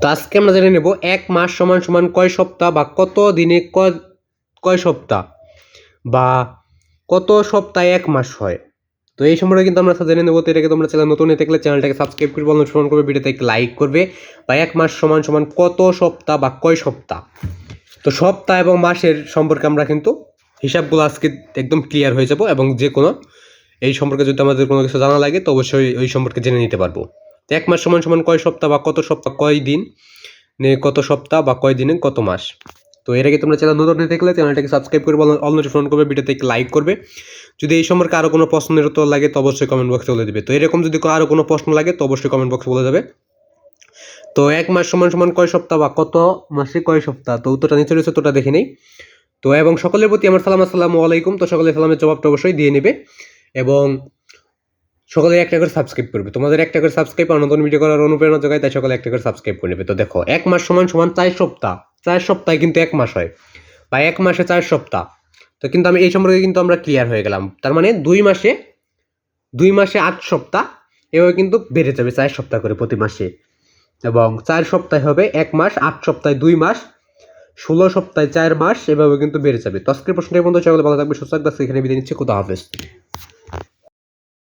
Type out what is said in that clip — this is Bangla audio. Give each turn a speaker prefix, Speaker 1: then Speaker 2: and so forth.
Speaker 1: তো আজকে আমরা জেনে নেব এক মাস সমান সমান কয় সপ্তাহ বা কত দিনে কয় কয় সপ্তাহ বা কত সপ্তাহে এক মাস হয়। তো এই সম্পর্কে কিন্তু আমরা জেনে নেব, তো এটাকে তোমরা চ্যানেল নতুন থাকলে চ্যানেলটাকে সাবস্ক্রাইব করবে অনুসরণ করবে ভিডিওতে একটা লাইক করবে বা এক মাস সমান সমান কত সপ্তাহ বা কয় সপ্তাহ। তো সপ্তাহ এবং মাসের সম্পর্কে আমরা কিন্তু হিসাবগুলো আজকে একদম ক্লিয়ার হয়ে যাব এবং যে কোনো এই সম্পর্কে যদি আমাদের কোনো কিছু জানা লাগে তো অবশ্যই ওই সম্পর্কে জেনে নিতে পারব। তো এক মাস সমান সমান কয় সপ্তাহ বা কত সপ্তাহ, কয় দিন? কত সপ্তাহ বা কয় দিনে কত মাস? তো এর আগে তোমরা চ্যানেল নতুন দেখলে চ্যানেলটাকে সাবস্ক্রাইব করবে অল নোটিফিকেশন করবে ভিডিওতে লাইক করবে। যদি এই সম্পর্কে আরও কোনো প্রশ্নের উত্তর লাগে তো অবশ্যই কমেন্ট বক্সে বলে দেবে। তো এরকম যদি আরও কোনো প্রশ্ন লাগে তো অবশ্যই কমেন্ট বক্সে বলে যাবে। তো এক মাস সমান সমান কয় সপ্তাহ বা কত মাসে কয় সপ্তাহ? তো উত্তরটা নিচে রয়েছে তোটা দেখে নেই। তো এবং সকলের প্রতি আমার সালাম, আসসালামু আলাইকুম। তো সকলের সালামের জবাবটা অবশ্যই দিয়ে নেবে। এবং সকলে একটা করে সাবস্ক্রাইব করবে। তোমাদের একটা করে সাবস্ক্রাইব আর নতুন ভিডিও করার অনুপ্রেরণা যোগায়, তাই সকলে একটা করে সাবস্ক্রাইব করে নেবে। তো দেখো, এক মাস সমান সমান চার সপ্তাহ। চার সপ্তাহে কিন্তু এক মাস হয়। বা এক মাসে চার সপ্তাহ। তো কিন্তু আমি এই সম্পর্কে কিন্তু আমরা ক্লিয়ার হয়ে গেলাম। তার মানে দুই মাসে দুই মাসে আট সপ্তাহ, এভাবে কিন্তু বেড়ে যাবে চার সপ্তাহ করে প্রতি মাসে। এবং চার সপ্তাহে হবে এক মাস, আট সপ্তাহে দুই মাস, ষোলো সপ্তাহে চার মাস, এভাবে কিন্তু বেড়ে যাবে। তো আজকের প্রশ্নটাই বন্ধু সকলে ভালো থাকবে, সুস্থ থাকবে। এখানে বিদায় নিচ্ছে। কোথা হাফেজ।